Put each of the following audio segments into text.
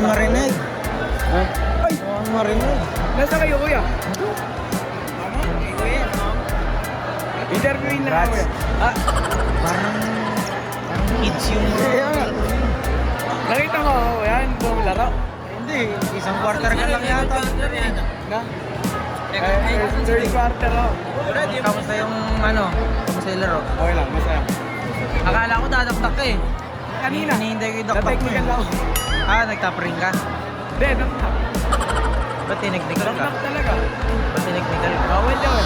may marinig. Ha? Ay! Mukhang marinig. Nasa kayo kuya? Tama? Kuya, Interviewin na kuya. Ah, parang... Parang kids yung... Kaya nga. Nakita mo ako yan, bumilaro. Hindi, isang quarter ka lang yata. Na? Eh, third quarter ako. Kamusta yung ano? Kamusta yung laro? Okay lang, masaya. Akala ko dadakdak ka eh. Kanina. Hinihintay ko yung dakdak mo Na-technical eh. ako. Ah, nagtapring ka? Hindi, dakdak. Ba't tineknikal ka? Dakdak talaga. Ba't tineknikal ka? Bawal yun.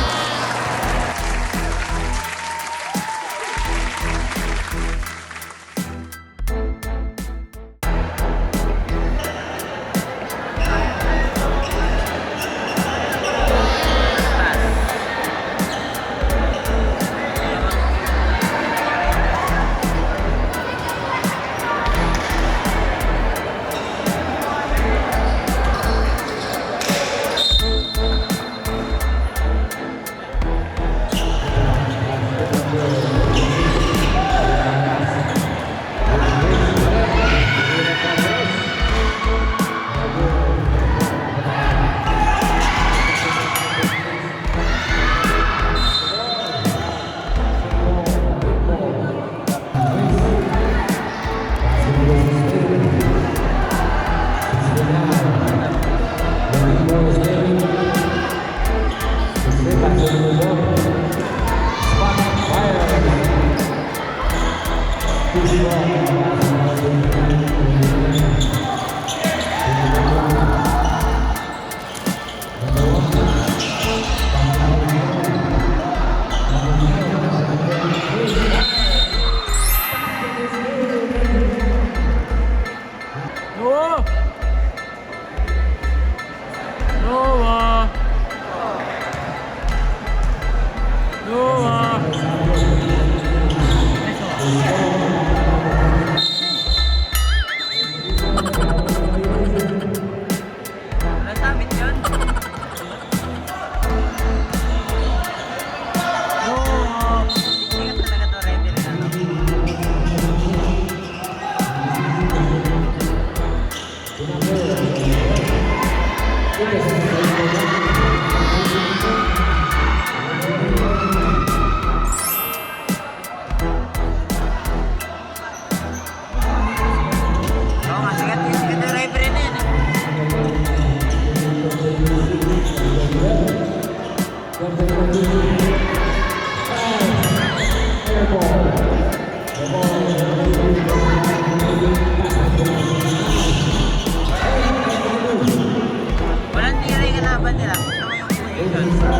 Mo yung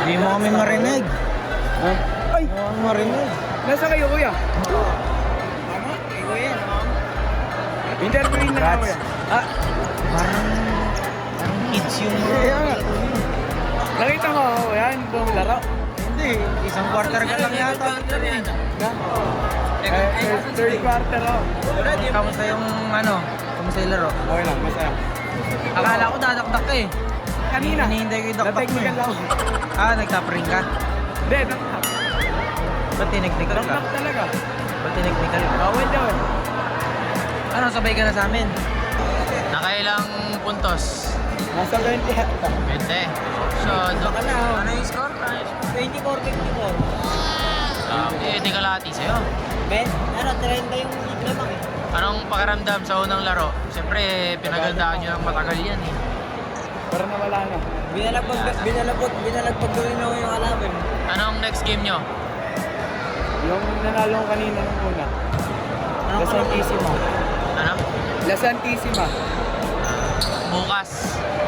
Hindi hmm. mo kami marinig. Ha? Ay! Hindi mo kami marinig. Nasa kayo, kuya? Tama, kay kuya. Interviewin na kuya. Ah, parang, parang kids yung... Yeah. Nakita mo, kuya, hindi ba laro? Hindi, isang quarter ka lang yata. Quarter yata. Eh, third quarter oh. ako. Kamusta yung ano? Kamusta yung laro? Okay lang, masaya. Akala ko dadakdak ka eh. Kanina, Hinihintay ko yung dakdak mo na-technical eh. ako. Ah, nagtapring ka? Hindi, dakdak. Ba't tineknikal ka? Dakdak talaga. Ba't tineknikal ka? Bawal daw eh. Ano, sabay ka na sa amin? Nakailang puntos? Nasa 20 hata. 20. So, Baka na, oh. ano yung score? 24-24. Um, eh, di kalahati sa'yo. Ben, ano, 30 yung lamang eh. Anong pakiramdam sa unang laro? Siyempre, pinagandaan nyo ng matagal yan eh. Para nawala na. Binalagpag, binalagpag, binalagpag ko rin ako yung alaban. Anong next game nyo? Yung nanalo ko kanina nung una. Ano La Santissima. Ano? La Santissima. Bukas.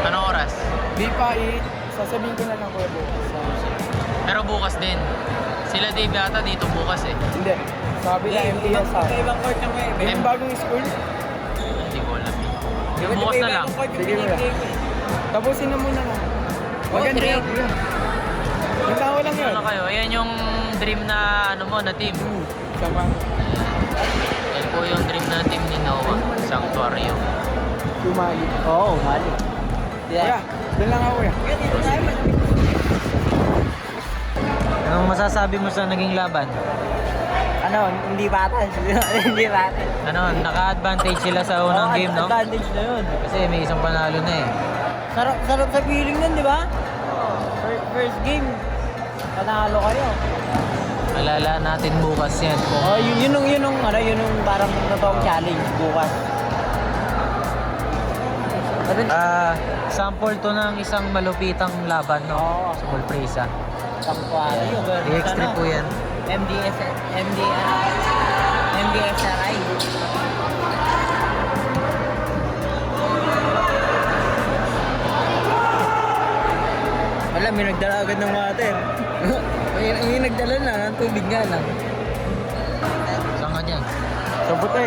Anong oras? Di pa i... Sasabihin ko na lang bukas. Pero bukas din. Sila Dave yata dito bukas eh. Hindi. Sabi na MTS ha. Sa ibang court yung eh. May bagong school. Hindi ko alam eh. Bukas na lang. Sige, kuya. ko eh. Tapusin na muna na. Maganda kuya. Nagtawa lang yun. Ano kayo? Ayan yung dream na ano mo na team. Hmm. Sama. Yan po yung dream na team ni Noah. Sanctuario. Tumali. Oo, mali. Kuya, doon lang ako kuya. Kaya dito tayo, malamig. Anong masasabi mo sa naging laban? Ano, hindi batas. hindi batas. Ano, naka-advantage sila sa unang Oo, game, no? Advantage na yun. Kasi may isang panalo na eh. Sarap, sarap sa feeling nun, di ba? First, first game, panalo kayo. Malala natin bukas yan kung Oh, yun, yun, yung- yun, yung, ano, yun yung parang totoong challenge bukas. Sabi, Ah, sample to ng isang malupitang laban, no? Oo. Sa Bulpresa. Sanctuario versus DX3 ano, po yan. MDS, MD, ano, MDSRI. Wala, may nagdala agad ng water. may, may nagdala na, ng tubig nga lang. Saan ka dyan? Sa buti.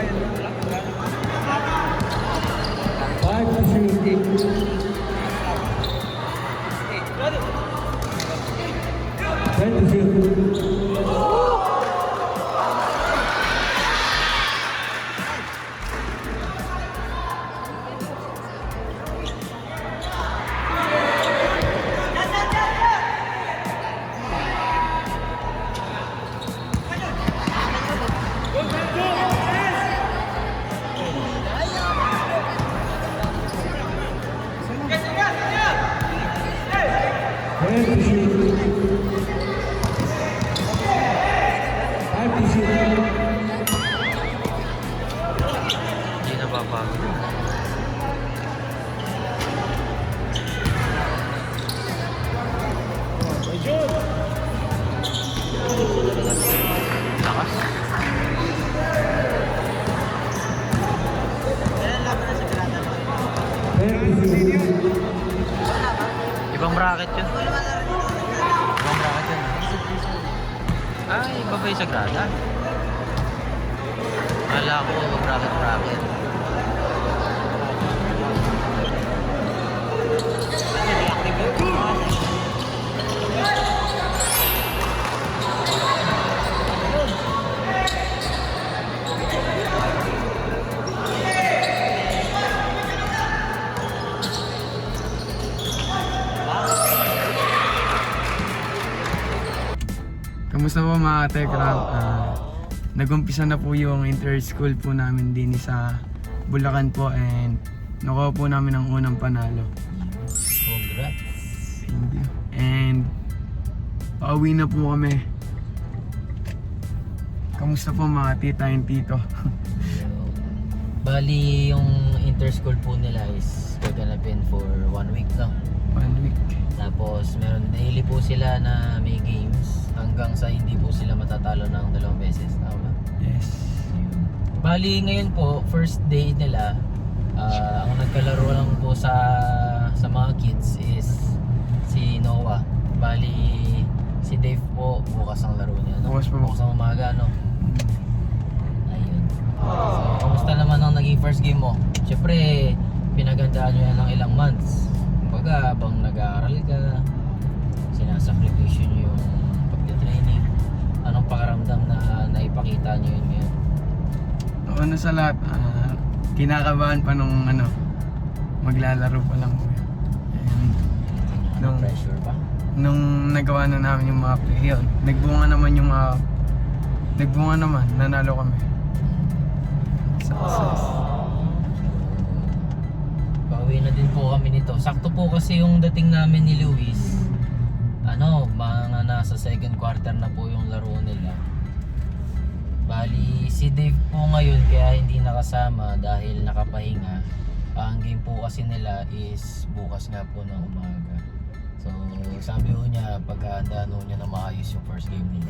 to bracket yun. Ibang bracket yun. Ay, iba ba yung Sagrada? Kamusta po mga Tekram? Ah, nag-umpisa na po yung inter-school po namin din sa Bulacan po and nakuha po namin ang unang panalo. Congrats. Thank you. And pauwi na po kami. Kamusta po mga tita and tito? Bali, yung inter-school po nila is gaganapin for one week lang. One week. Tapos meron daily po sila na may games hanggang sa hindi po sila matatalo ng dalawang beses. Tama? Yes. Bali ngayon po, first day nila, ah, ang nagkalaro lang po sa sa mga kids is si Noah. Bali si Dave po bukas ang laro niya. No? Bukas pa po. Bukas ang umaga, no? Ayun. So, kamusta naman ang naging first game mo? Siyempre, pinagandaan nyo yan ng ilang months. Kumbaga, habang nag-aaral ka, naipakita nyo yun ngayon? Una sa lahat, ah, kinakabahan pa nung ano, maglalaro pa lang po. And Nung- pressure ba? nung nagawa na namin yung mga play, yun, nagbunga naman yung mga, nagbunga naman, nanalo kami. Success. Pauwi na din po kami nito. Sakto po kasi yung dating namin ni Luis. Ano, mga nasa second quarter na po yung laro. Bali, si Dave po ngayon kaya hindi nakasama dahil nakapahinga. Ang game po kasi nila is bukas nga po ng umaga. So, sabi ko niya, pagkahandaan ho niya na maayos yung first game nila.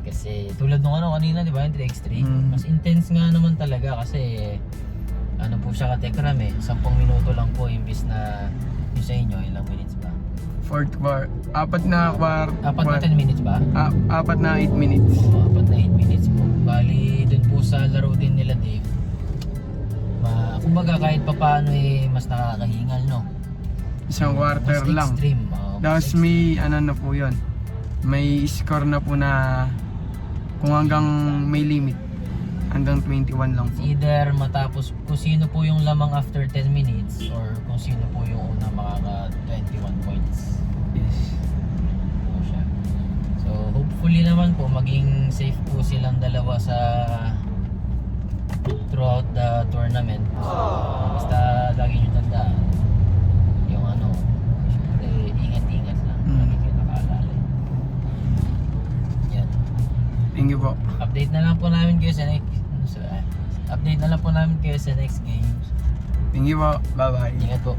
Kasi tulad nung ano kanina, di ba, yung 3x3, Mm. mas intense nga naman talaga kasi ano po siya katekram eh, 10 minuto lang po imbis na yung sa inyo, ilang minutes ba? Fourth quarter, apat na quarter, Apat na 10 minutes ba? apat na 8 minutes. O, apat paano eh, mas nakakahingal, no? Isang quarter Mas lang. Extreme. mas Tapos extreme. may ano na po yun. May score na po na kung hanggang may limit. Hanggang 21 lang po. Either matapos kung sino po yung lamang after 10 minutes or kung sino po yung una makaka 21 points. Yes. siya. So hopefully naman po maging safe po silang dalawa sa throughout the tournament. Basta lagi nyo tandaan yung ano, syempre ingat-ingat lang. Mm. Lagi kayo nakaalala. Yan. Thank you po. Update na lang po namin kayo sa next sa, update na lang po namin kayo sa next games. Thank you po. Bye-bye. Ingat po.